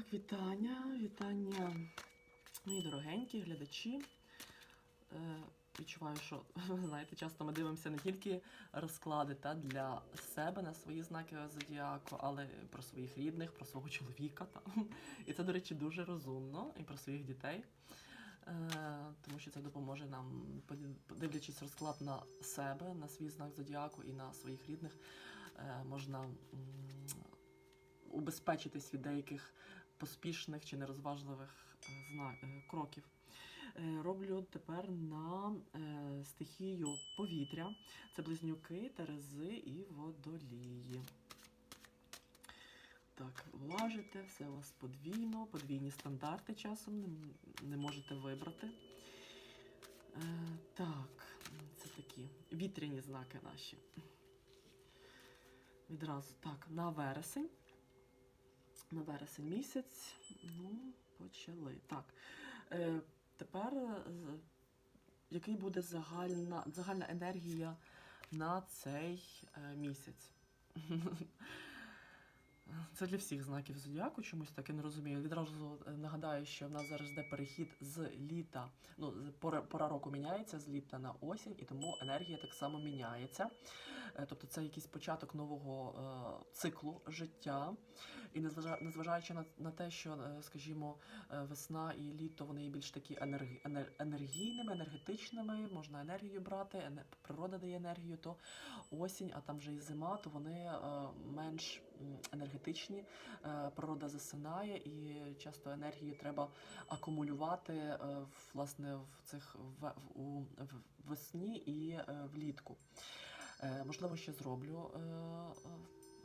Так, вітання, вітання, мої дорогенькі глядачі. Е, відчуваю, що знаєте, часто ми дивимося не тільки розклади та, для себе на свої знаки зодіаку, але про своїх рідних, про свого чоловіка. Та. І це, до речі, дуже розумно, і про своїх дітей. Е, тому що це допоможе нам, дивлячись розклад на себе, на свій знак зодіаку і на своїх рідних, е, можна убезпечитись від деяких поспішних чи нерозважливих е, е, кроків. Е, Роблю тепер на стихію повітря. Це близнюки, терези і водолії. Так, влажите, все у вас подвійно, подвійні стандарти часом не, можете вибрати. Так, це такі вітряні знаки наші. Відразу так, на вересень. На вересень місяць. Ну, почали. Так. Е, тепер який буде загальна, загальна енергія на цей е, місяць? Це для всіх знаків зодіаку, чомусь так я не розумію. Відразу е, нагадаю, що в нас зараз йде перехід з літа. Ну, пора, пора року міняється з літа на осінь, і тому енергія так само міняється. Е, Тобто це якийсь початок нового е, циклу життя. І незважа- незважаючи на, на те, що, скажімо, весна і літо вони є більш такі енергі, енер, енергійними, енергетичними, можна енергію брати, природа дає енергію, то осінь, а там вже і зима, то вони менш енергетичні. Е, природа засинає, і часто енергію треба акумулювати е, власне в цих у, весні і е, влітку. Можливо, ще зроблю.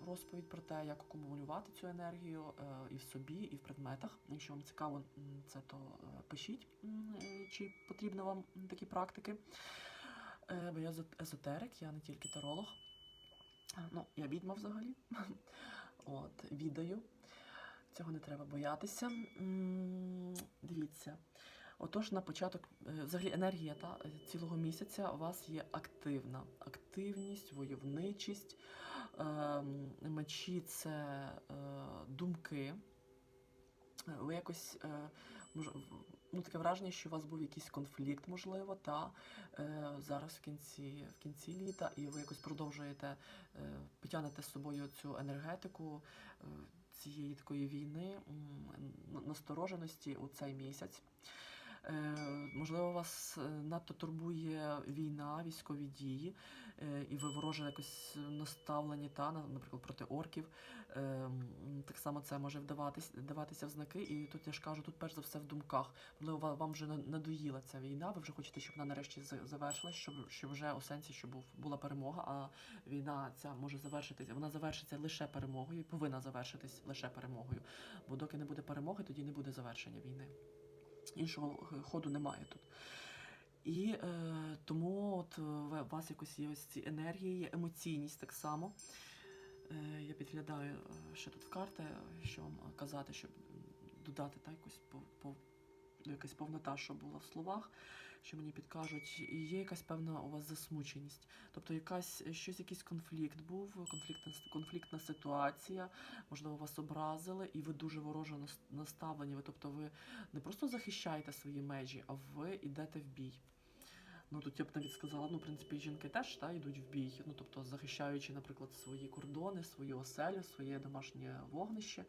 Розповідь про те, як акумулювати цю енергію і в собі, і в предметах. Якщо вам цікаво це, то пишіть, чи потрібно вам такі практики. Бо я езотерик, я не тільки таролог. Ну, я відьма взагалі. От, відаю. Цього не треба боятися. Дивіться. Отож, на початок, е, взагалі енергія та, цілого місяця у вас є активна. Активність, войовничість, ем, мечі це е, думки. Ви якось е, ну, таке враження, що у вас був якийсь конфлікт, можливо, та е, зараз в кінці, в кінці літа, і ви якось продовжуєте е, потягнете з собою цю енергетику е, цієї такої війни, настороженості у цей місяць. Е, Можливо, вас е, надто турбує війна, військові дії, е, і ви вороже якось наставлені, та, на- наприклад, проти орків. Так само це може вдаватись, даватися в знаки. І тут я ж кажу, тут перш за все в думках. Можливо, вам вже надоїла ця війна, ви вже хочете, щоб вона нарешті за- завершилась, щоб, щоб вже у сенсі, щоб була перемога, а війна ця може завершитися. Вона завершиться лише перемогою, повинна завершитись лише перемогою. Бо доки не буде перемоги, тоді не буде завершення війни. Іншого е, ходу немає тут. І е, тому от е, у вас якось є ось ці енергії, є емоційність так само. Е, я підглядаю е, ще тут в карти, що вам казати, щоб додати так, якусь по, по, якась повнота, що була в словах, що мені підкажуть. І є якась певна у вас засмученість. Тобто якась щось, якийсь конфлікт був, конфліктна, конфліктна ситуація, можливо, вас образили, і ви дуже вороже наставлені. Ви, тобто ви не просто захищаєте свої межі, а ви йдете в бій. Ну тут я б навіть сказала, ну, в принципі, жінки теж та, йдуть в бій, ну тобто захищаючи, наприклад, свої кордони, свою оселю, своє домашнє вогнище.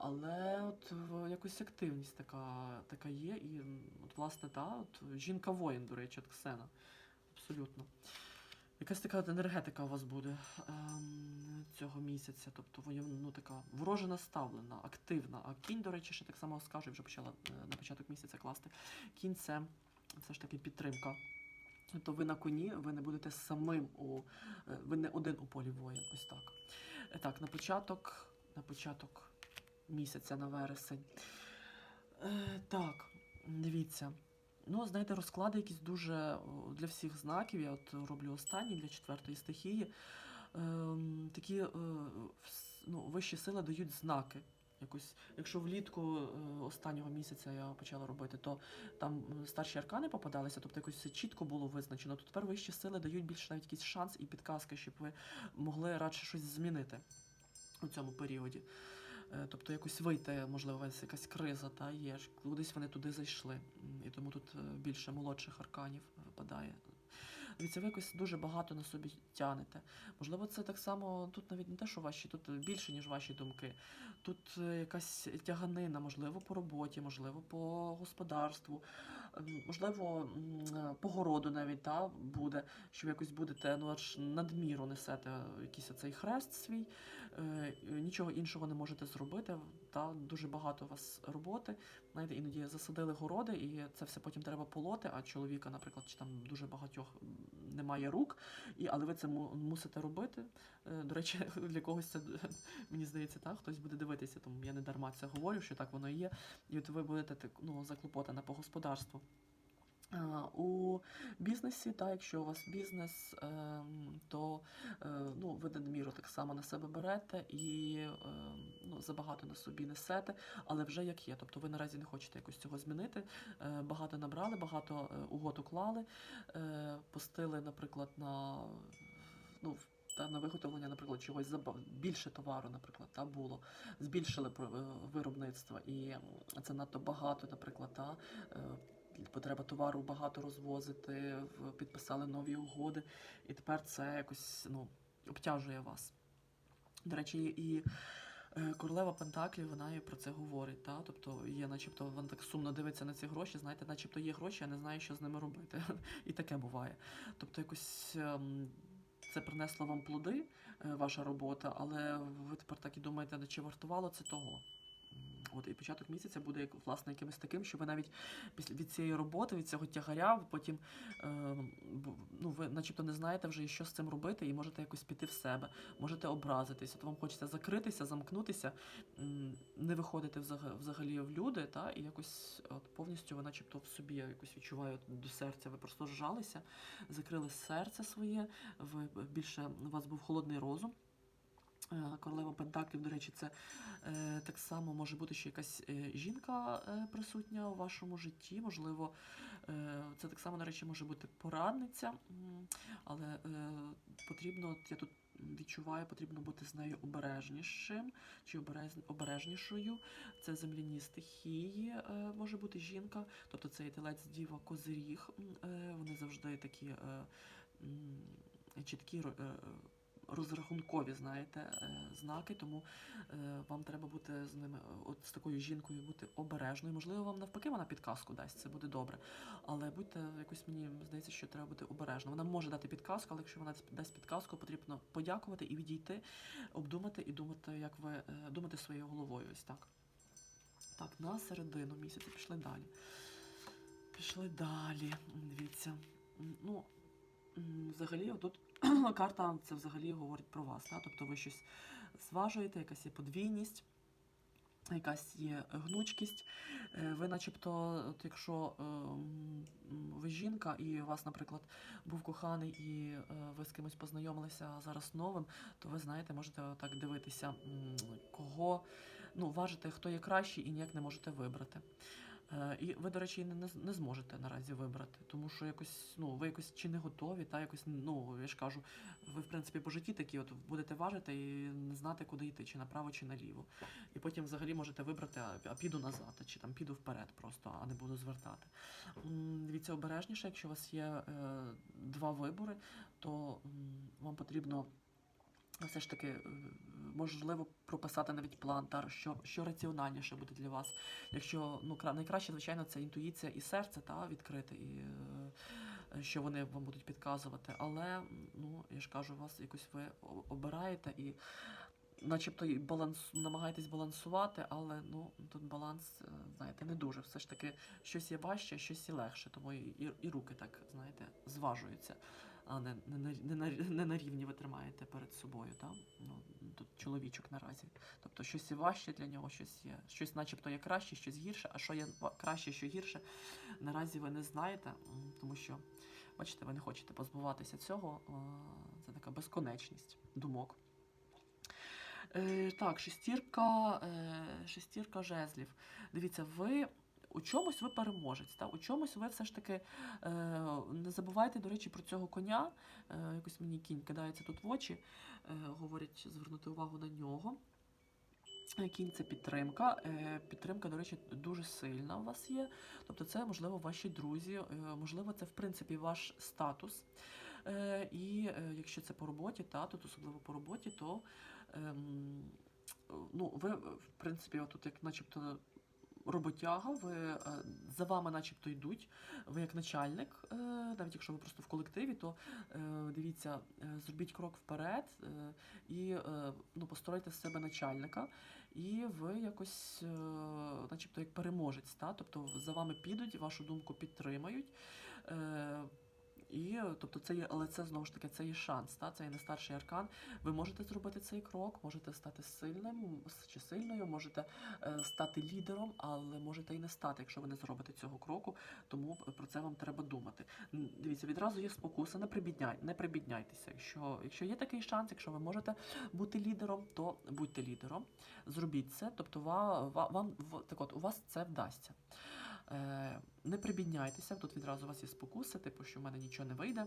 Але от якось активність така, така є. І от, власне, та, от, жінка-воїн, до речі, от Ксена. Абсолютно. Якась така от енергетика у вас буде ем, цього місяця, тобто ну, така вороже наставлена, активна. А кінь, до речі, ще так само скажу, вже почала е, на початок місяця класти. Кінь це все ж таки підтримка. Тобто ви на коні, ви не будете самим у е, ви не один у полі воїн. Ось так. Е, Так, на початок, на початок місяця, на вересень. Е, так, дивіться. Ну, знаєте, розклади якісь дуже для всіх знаків. Я от роблю останні для четвертої стихії. Ем, такі е, ну, вищі сили дають знаки. Якось, якщо влітку е, останнього місяця я почала робити, то там старші аркани попадалися, тобто якось все чітко було визначено. То тепер вищі сили дають більш навіть якийсь шанс і підказки, щоб ви могли радше щось змінити у цьому періоді. Е, Тобто якось вийти, можливо, вас якась криза, та є кудись вони туди зайшли. І тому тут е, більше молодших арканів випадає. Дивіться, ви якось дуже багато на собі тянете. Можливо, це так само тут навіть не те, що ваші, тут більше, ніж ваші думки. Тут е, якась тяганина, можливо, по роботі, можливо, по господарству, можливо, е, по городу навіть та, буде, що ви якось будете ну, аж надміру несете якийсь оцей хрест свій, е, нічого іншого не можете зробити. Та дуже багато у вас роботи. Знаєте, іноді засадили городи, і це все потім треба полоти. А чоловіка, наприклад, чи там дуже багатьох немає рук, і але ви це му- мусите робити. Е, До речі, для когось це мені здається, так хтось буде дивитися, тому я не дарма це говорю, що так воно і є. І от ви будете ну, заклопотана по господарству. А, У бізнесі, так, якщо у вас бізнес, ем, то е, ну, ви надміру так само на себе берете і ем, ну, забагато на собі несете, але вже як є. Тобто ви наразі не хочете якось цього змінити. Е, Багато набрали, багато е, угод уклали, е, пустили, наприклад, на, ну, та на виготовлення, наприклад, чогось більше товару, наприклад, та було, збільшили е, виробництво, і це надто багато, наприклад, та. Потреба товару багато розвозити, підписали нові угоди, і тепер це якось ну, обтяжує вас. До речі, і е, королева Пентаклів, вона і про це говорить. Та? Тобто є, начебто, вона так сумно дивиться на ці гроші, знаєте, начебто є гроші, я не знаю, що з ними робити. І таке буває. Тобто, якось ем, це принесло вам плоди, е, ваша робота, але ви тепер так і думаєте, «Ну, чи вартувало це того. От і початок місяця буде власне якимось таким, що ви навіть після від цієї роботи, від цього тягаря, потім е, ну, ви начебто не знаєте вже, що з цим робити, і можете якось піти в себе, можете образитись. От вам хочеться закритися, замкнутися, не виходити взага- взагалі в люди, та, і якось от, повністю ви начебто в собі я якось відчуваю до серця. Ви просто зжалися, закрили серце своє, ви більше у вас був холодний розум. Е, Королева Пентаклів, до речі, це е, так само може бути ще якась е, жінка е, присутня у вашому житті. Можливо, е, це так само, до речі, може бути порадниця, але е, потрібно, я тут відчуваю, потрібно бути з нею обережнішим чи оберез- обережнішою. Це земляні стихії, е, може бути жінка, тобто це і діва, козиріг. е, Вони завжди такі е, чіткі. Ро- Розрахункові, знаєте, е, знаки, тому е, вам треба бути з ними, от з такою жінкою бути обережною. Можливо, вам навпаки вона підказку дасть, це буде добре. Але будьте якось мені здається, що треба бути обережно. Вона може дати підказку, але якщо вона дасть підказку, потрібно подякувати і відійти, обдумати і думати, як ви е, думати своєю головою. Ось так. Так, на середину місяця пішли далі. Пішли далі. Дивіться. Ну, взагалі, тут карта це взагалі говорить про вас. Та? Тобто ви щось зважуєте, якась є подвійність, якась є гнучкість. Е, Ви, начебто, от якщо е, ви жінка, і у вас, наприклад, був коханий, і е, ви з кимось познайомилися зараз новим, то ви знаєте, можете так дивитися, кого ну, важите, хто є кращий, і ніяк не можете вибрати. Е, І ви, до речі, не, не, зможете наразі вибрати, тому що якось, ну, ви якось чи не готові, та якось, ну, я ж кажу, ви, в принципі, по житті такі, от будете важити і не знати, куди йти, чи направо, чи наліво. І потім взагалі можете вибрати, а, піду назад, чи там піду вперед просто, а не буду звертати. Дивіться, обережніше, якщо у вас є е, два вибори, то м, вам потрібно все ж таки, е, можливо, прописати навіть план, та, що, що раціональніше буде для вас. Якщо ну, найкраще, звичайно, це інтуїція і серце та, відкрити, і е, що вони вам будуть підказувати. Але, ну, я ж кажу, вас якось ви обираєте і начебто і баланс, намагаєтесь балансувати, але ну, тут баланс, е, знаєте, не дуже. Все ж таки, щось є важче, щось є легше, тому і, і руки так, знаєте, зважуються. А не, не, не, на, не на рівні ви тримаєте перед собою, так? Ну, тут чоловічок наразі. Тобто щось є важче для нього, щось є, щось начебто є краще, щось гірше, а що є краще, що гірше, наразі ви не знаєте, тому що, бачите, ви не хочете позбуватися цього. Це така безконечність думок. Е, так, шестірка, е, шестірка жезлів. Дивіться, ви у чомусь ви переможець. Та? У чомусь ви все ж таки е, не забувайте, до речі, про цього коня. Е, якось мені кінь кидається тут в очі, е, говорять звернути увагу на нього. Е, Кінь це підтримка. Е, Підтримка, до речі, дуже сильна у вас є. Тобто, це можливо ваші друзі, е, можливо, це в принципі ваш статус. І якщо це по роботі, та тут особливо по роботі, то ем, ну, ви, в принципі, отут як начебто роботяга, ви е, за вами начебто йдуть. Ви як начальник, е, навіть якщо ви просто в колективі, то е, дивіться, зробіть крок вперед і ну, постройте з себе начальника, і ви якось, начебто, як переможець. Та? Тобто за вами підуть, вашу думку підтримають. І тобто це є, але це знову ж таки це є шанс, та це є не старший аркан. Ви можете зробити цей крок, можете стати сильним чи сильною, можете е, стати лідером, але можете і не стати, якщо ви не зробите цього кроку. Тому про це вам треба думати. Дивіться, відразу є спокуса, не прибідняй, не прибідняйтеся. Якщо, якщо є такий шанс, якщо ви можете бути лідером, то будьте лідером. Зробіть це, тобто ва, ва, вам в- так от у вас це вдасться. Е, не прибідняйтеся, тут відразу у вас є спокуси, типу, що в мене нічого не вийде,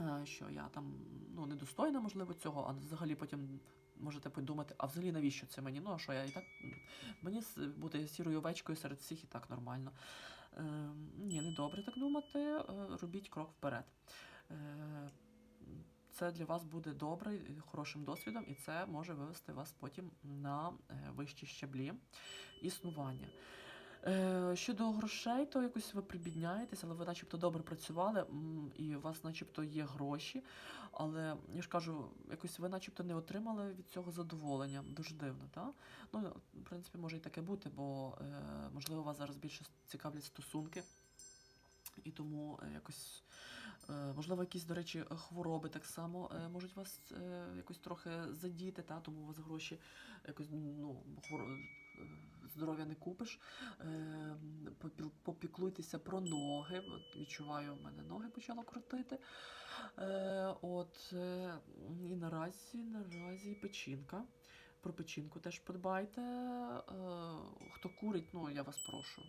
е, що я там ну, недостойна, можливо, цього, а взагалі потім можете подумати, а взагалі навіщо це мені? Ну, а що я і так мені бути сірою овечкою серед всіх і так нормально. Е, ні, не добре так думати. Е, робіть крок вперед. Е, це для вас буде добре, хорошим досвідом, і це може вивести вас потім на вищі щаблі існування. Е, щодо грошей, то якось ви прибідняєтесь, але ви начебто добре працювали, і у вас начебто є гроші. Але я ж кажу, якось ви начебто не отримали від цього задоволення. Дуже дивно, так? Ну, в принципі, може і таке бути, бо е, можливо вас зараз більше цікавлять стосунки. І тому е, якось, можливо, якісь, до речі, хвороби так само можуть вас якось трохи задіти, та, тому у вас гроші якось ну, хворо- е, здоров'я не купиш. Е, Попіклуйтеся про ноги. От відчуваю, в мене ноги почало крутити. Е, От, е, і наразі, наразі печінка. Про печінку теж подбайте. Хто курить, ну я вас прошу.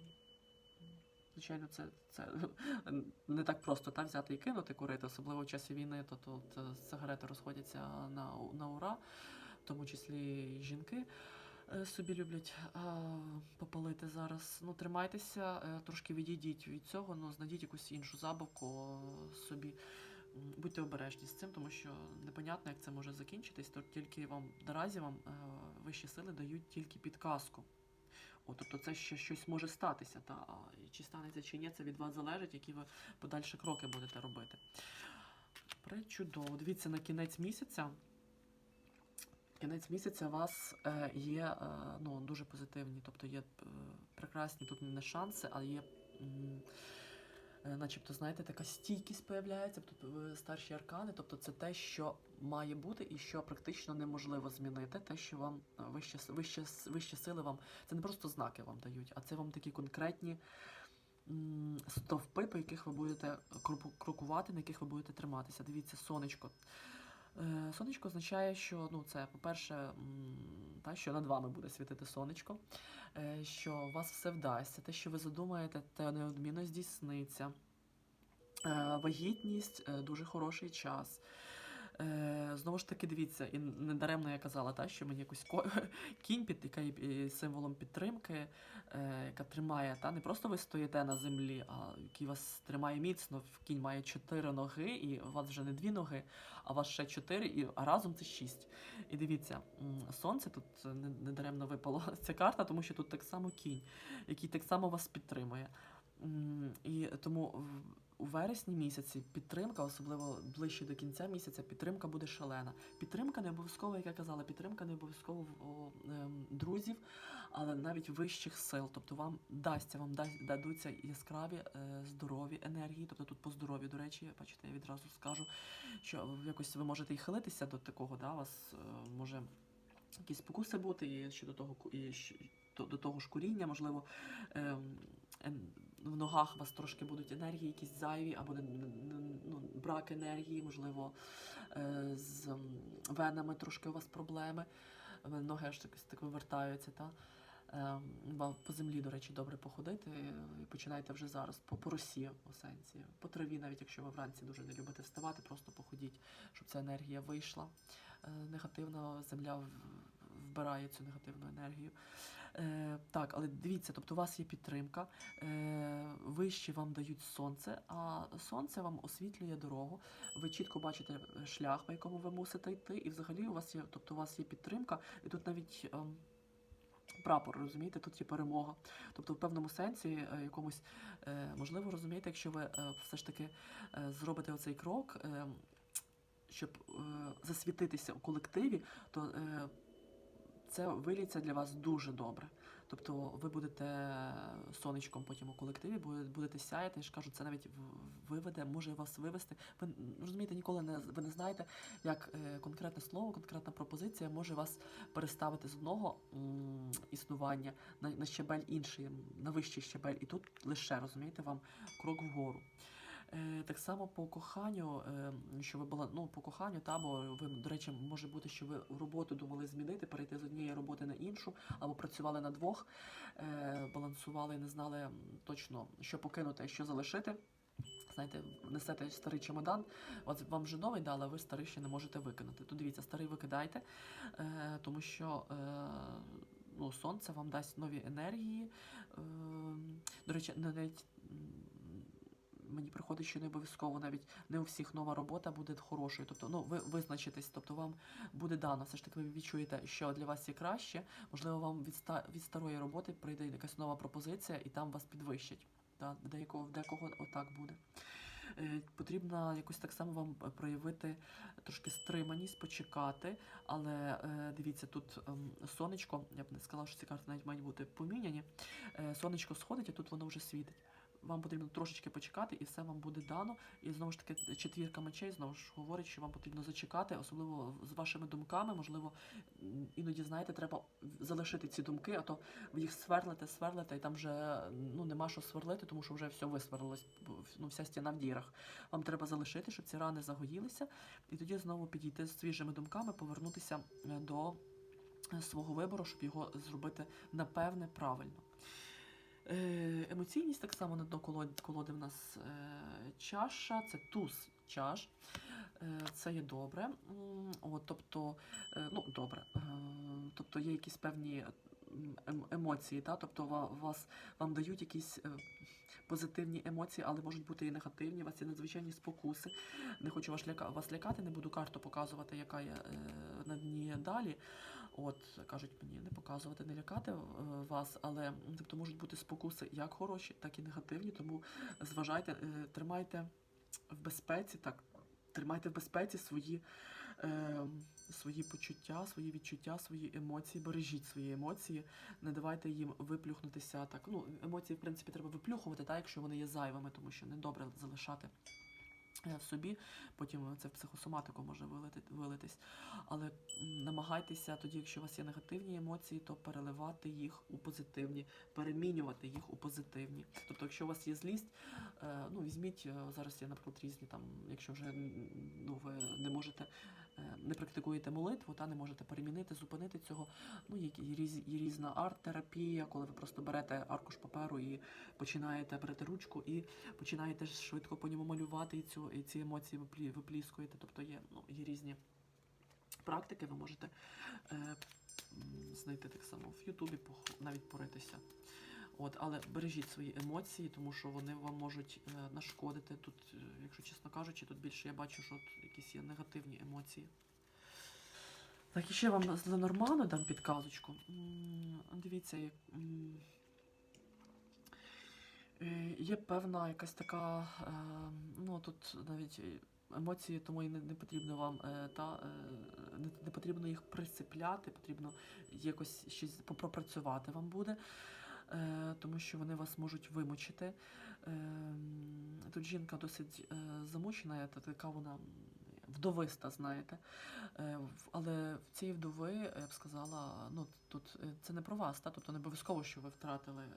Звичайно, це, це не так просто та, взяти і кинути курити, особливо в часі війни, то тут сигарети розходяться на, на ура, в тому числі і жінки собі люблять а, попалити зараз. Ну, тримайтеся, е, трошки відійдіть від цього, ну, знайдіть якусь іншу забавку е, собі. Будьте обережні з цим, тому що непонятно, як це може закінчитись, то тільки вам наразі вам е, вищі сили дають тільки підказку. О, тобто це ще щось може статися, та чи станеться чи ні, це від вас залежить, які ви подальші кроки будете робити. Пречудово. Дивіться на кінець місяця. Кінець місяця у вас е, є е, ну, дуже позитивні, тобто є е, прекрасні тут не шанси, а є. Начебто, знаєте, така стійкість появляється, е, старші аркани, тобто це те, що має бути і що практично неможливо змінити, те, що вам е, вище, вище, сили вам, це не просто знаки вам дають, а це вам такі конкретні стовпи, по яких ви будете крокувати, на яких ви будете триматися. Дивіться, сонечко. Е, Сонечко означає, що ну, це, по-перше, та, що над вами буде світити сонечко, е, що у вас все вдасться, те, що ви задумаєте, те неодмінно здійсниться. Е, Вагітність дуже хороший час. Е, Знову ж таки, дивіться, і недаремно я казала, та, що мені якось ко- кінь, під, е, символом підтримки, е, яка тримає, та не просто ви стоїте на землі, а який вас тримає міцно. Кінь має чотири ноги, і у вас вже не дві ноги, а у вас ще чотири, і а разом це шість. І дивіться, сонце тут не- недаремно випало ця карта, тому що тут так само кінь, який так само вас підтримує. І тому у вересні місяці підтримка, особливо ближче до кінця місяця, підтримка буде шалена. Підтримка не обов'язково, як я казала, підтримка не обов'язково ем, друзів, але навіть вищих сил. Тобто вам дасться, вам дасть, дадуться яскраві е, здорові енергії. Тобто тут по здоров'ю, до речі, бачите, я відразу скажу, що якось ви можете і хилитися до такого, да, вас е, може якісь спокуси бути, і щодо того і до, того ж куріння, можливо, ем, в ногах у вас трошки будуть енергії, якісь зайві, або ну, брак енергії, можливо, е, з венами трошки у вас проблеми. Е, Ноги аж так, так вивертаються, та? Ем, по землі, до речі, добре походити. е, І починайте вже зараз по, по росі у сенсі. По траві, навіть якщо ви вранці дуже не любите вставати, просто походіть, щоб ця енергія вийшла. Е, негативна земля в- збирає цю негативну енергію. Е, так, але дивіться, тобто у вас є підтримка, е, вище вам дають сонце, а сонце вам освітлює дорогу. Ви чітко бачите е, шлях, по якому ви мусите йти, і взагалі у вас є, тобто у вас є підтримка, і тут навіть. ем, Прапор, розумієте, тут є перемога. Тобто, в певному сенсі, е, якомусь, е, можливо, розумієте, якщо ви е, все ж таки е, зробите оцей крок, е, щоб е, засвітитися у колективі, то е, це виліться для вас дуже добре. Тобто ви будете сонечком потім у колективі, бу- будете сяяти, я ж кажу, це навіть виведе, може вас вивести. Ви розумієте, ніколи не ви не знаєте, як е, конкретне слово, конкретна пропозиція може вас переставити з одного м, існування на, на щебель інший, на вищий щебель. І тут лише розумієте вам крок вгору. Е, так само по коханню, е, що ви була, ну, по коханню, та, бо ви, до речі, може бути, що ви роботу думали змінити, перейти з однієї роботи на іншу, або працювали на двох, е, балансували не знали точно, що покинути, а що залишити. Знаєте, несете старий чемодан, от вам вже новий дали, а ви старий ще не можете викинути. То дивіться, старий викидайте, тому що ну, сонце вам дасть нові енергії. До речі, навіть мені приходить, що не обов'язково навіть не у всіх нова робота буде хорошою. Тобто, ну ви визначитесь, тобто вам буде дано. Все ж таки, ви відчуєте, що для вас є краще. Можливо, вам від, ста, від старої роботи прийде якась нова пропозиція, і там вас підвищать. Та, декого, декого отак буде. Е, Потрібно якось так само вам проявити трошки стриманість, почекати. Але е, дивіться, тут ем, сонечко, я б не сказала, що ці карти навіть мають бути поміняні. Е, сонечко сходить, а тут воно вже світить. Вам потрібно трошечки почекати, і все вам буде дано. І знову ж таки, четвірка мечей знову ж говорить, що вам потрібно зачекати, особливо з вашими думками. Можливо, іноді знаєте, треба залишити ці думки, а то ви їх сверлите, сверлите, і там вже ну нема що сверлити, тому що вже все висверлилось, ну вся стіна в дірах. Вам треба залишити, щоб ці рани загоїлися, і тоді знову підійти з свіжими думками, повернутися е, до е, свого вибору, щоб його зробити напевне правильно. Е, Емоційність так само на дно колоди, колоди в нас е, чаша, це туз чаш. Е, Це є добре. От, тобто, ну, добре. Тобто є якісь певні ем- емоції, та? тобто вас, вам дають якісь позитивні емоції, але можуть бути і негативні. У вас є надзвичайні спокуси. Не хочу вас, лякати, не буду карту показувати, яка є на дні далі. От кажуть мені не показувати, не лякати е, вас, але тобто можуть бути спокуси як хороші, так і негативні. Тому зважайте, е, тримайте в безпеці, так тримайте в безпеці свої, е, свої почуття, свої відчуття, свої емоції. Бережіть свої емоції, не давайте їм виплюхнутися. Так, ну емоції, в принципі, треба виплюхувати, так, якщо вони є зайвими, тому що недобре залишати. В собі, потім це в психосоматику може вилитись. Але намагайтеся тоді, якщо у вас є негативні емоції, то переливати їх у позитивні, перемінювати їх у позитивні. Тобто, якщо у вас є злість, е, ну візьміть е, зараз є, наприклад, різні там, якщо вже ну ви не можете. Е, Не практикуєте молитву, та не можете перемінити, зупинити цього. Ну, є, є, різ- є різна арт-терапія, коли ви просто берете аркуш паперу і починаєте берете ручку і починаєте швидко по ньому малювати і цю і ці емоції випліскуєте. Тобто є, ну, є різні практики, ви можете е, знайти так само в Ютубі, навіть поритися. От, але бережіть свої емоції, тому що вони вам можуть е, нашкодити. Тут, е, якщо чесно кажучи, тут більше я бачу, що от якісь є негативні емоції. Так, і ще вам з Ленорману дам підказочку. Дивіться, е, є певна якась така, ну тут навіть емоції, тому і не, потрібно вам та не, потрібно їх присипляти, потрібно якось щось попропрацювати вам буде, тому що вони вас можуть вимучити. Е, тут жінка досить е, замучена, та така вона вдовиста, знаєте. Е, Але в цій вдови, я б сказала, ну тут е, це не про вас, та? тобто не обов'язково, що ви втратили е,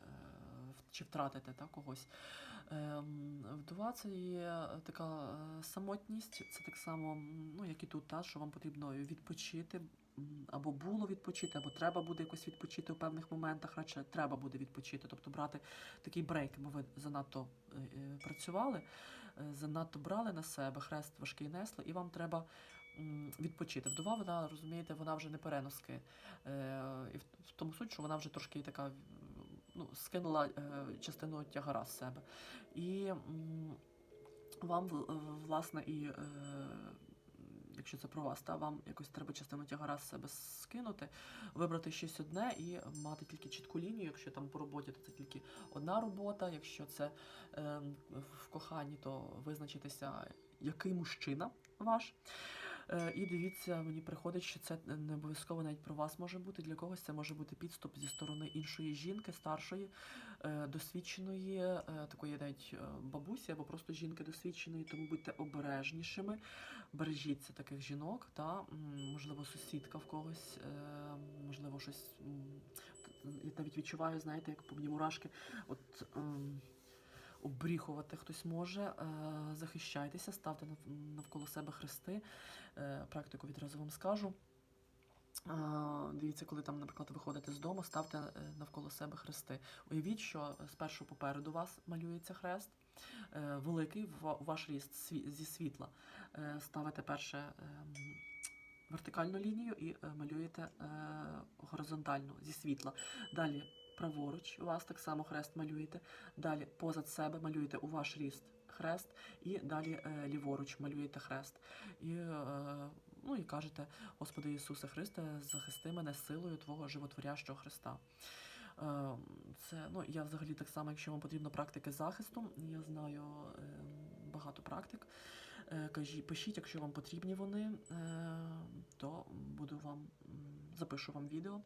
чи втратите та, когось. Ем, Вдова це є така е, самотність, це так само, ну як і тут, та, що вам потрібно відпочити. Або було відпочити, або треба буде якось відпочити у певних моментах, радше треба буде відпочити, тобто брати такий брейк, бо ви занадто е, е, працювали, е, занадто брали на себе, хрест важкий несли, і вам треба відпочити. Вдова, вона, розумієте, вона вже не переноски. І в, тому суть, що вона вже трошки така ну, скинула частину тягара з себе. І вам, власне, і. Якщо це про вас, та вам якось треба частину тягара з себе скинути, вибрати щось одне і мати тільки чітку лінію. Якщо там по роботі, то це тільки одна робота. Якщо це е, в коханні, то визначитися, який мужчина ваш. Е, і дивіться, мені приходить, що це не обов'язково навіть про вас може бути. Для когось це може бути підступ зі сторони іншої жінки, старшої, е, досвідченої, е, такої навіть бабусі або просто жінки досвідченої, тому будьте обережнішими, бережіться таких жінок, та можливо, сусідка в когось, можливо, щось. Я навіть відчуваю, знаєте, як по мені мурашки. От ем, обріхувати хтось може. Е, захищайтеся, ставте навколо себе хрести. Е, практику відразу вам скажу. Дивіться, коли там, наприклад, виходите з дому, ставте е, навколо себе хрести. Уявіть, що спершу попереду вас малюється хрест, великий ваш ріст зі світла. Ставите перше ем, вертикальну лінію і малюєте горизонтальну зі світла. Далі праворуч у вас так само хрест малюєте. Далі позад себе малюєте у ваш ріст хрест, і далі е, ліворуч малюєте хрест. І, е, ну, і кажете, Господи Ісусе Христе, захисти мене силою Твого животворящого Христа. Е, Це, ну, я взагалі так само, якщо вам потрібно практики захисту, я знаю багато практик. Кажіть, пишіть, якщо вам потрібні вони, то буду вам запишу вам відео.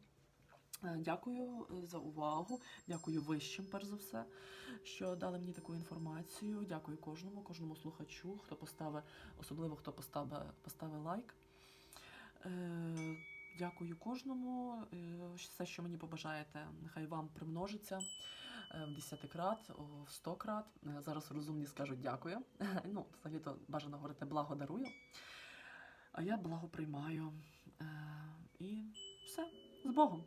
Е, Дякую е, за увагу. Дякую вищим, перш за все, що дали мені таку інформацію. Дякую кожному, кожному слухачу, хто поставив, особливо хто поставив, поставив лайк. Е, Дякую кожному. Все, що мені побажаєте, нехай вам примножиться в 10 крат, в 100 крат. Зараз розумні скажуть дякую. Ну, взагалі то бажано говорити благодарую. А я благо приймаю. І все, з Богом.